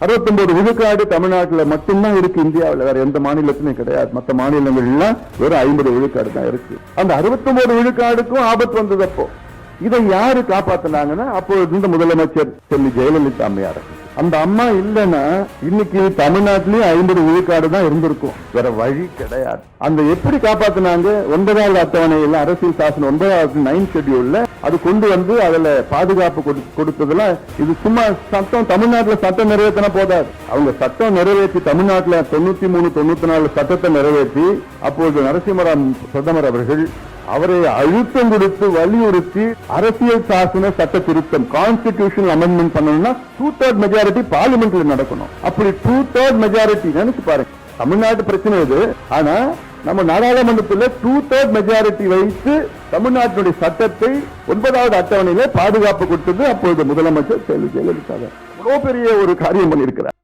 அறுபத்தொன்பது விழுக்காடு தமிழ்நாட்டுல மட்டும்தான் இருக்கு இந்தியாவுல. வேற எந்த மாநிலத்திலும் கிடையாது. மற்ற மாநிலங்கள்லாம் வெறும் ஐம்பது விழுக்காடு தான் இருக்கு. அந்த அறுபத்தொன்பது விழுக்காடுக்கும் ஆபத்து வந்தது அப்போ. இதை யாரு காப்பாத்தினாங்கன்னா அப்போ இருந்த முதலமைச்சர் செல்வி ஜெயலலிதா அம்மையார். அந்த அம்மா இல்லைன்னா இன்னைக்கு தமிழ்நாட்டிலயும் ஐம்பது விழுக்காடு தான் இருந்திருக்கும். வேற வழி கிடையாது. அந்த எப்படி காப்பாத்தினாங்க? ஒன்பதாவது அட்டவணையில் அரசியல் சாசனம் ஒன்பதாவது நைன் ஷெட்யூல்ல அது கொண்டு வந்து அதுல பாதுகாப்பு கொடு- கொடுத்ததுல இது சும்மா சட்டம் தமிழ்நாட்டுல சட்டம் நிறைவேற்றினா போதாது. அவங்க சட்டம் நிறைவேற்றி தமிழ்நாட்டுல தொண்ணூத்தி மூணு தொண்ணூத்தி நாலு சட்டத்தை நிறைவேற்றி அப்பொழுது நரசிம்மராவ் பிரதமர் அவர்கள் அவரை அழுத்தம் கொடுத்து வலியுறுத்தி அரசியல் சாசன சட்ட திருத்தம் கான்ஸ்டிடியூஷன் அமெண்ட்மெண்ட் பண்ணணும்னா டூ தேர்ட் மெஜாரிட்டி பார்லிமெண்ட்ல நடக்கணும். அப்படி டூ தேர்ட் மெஜாரிட்டி நினைச்சு பாருங்க தமிழ்நாட்டு பிரச்சனை இது. ஆனா நம்ம நாடாளுமன்றத்தில் டூ தேர்ட் மெஜாரிட்டி வைத்து தமிழ்நாட்டினுடைய சட்டத்தை ஒன்பதாவது அட்டவணையில பாதுகாப்பு கொடுத்தது அப்பொழுது முதலமைச்சர் செல்வி ஜெயலலிதா பெரிய ஒரு காரியம் பண்ணியிருக்கிறார்.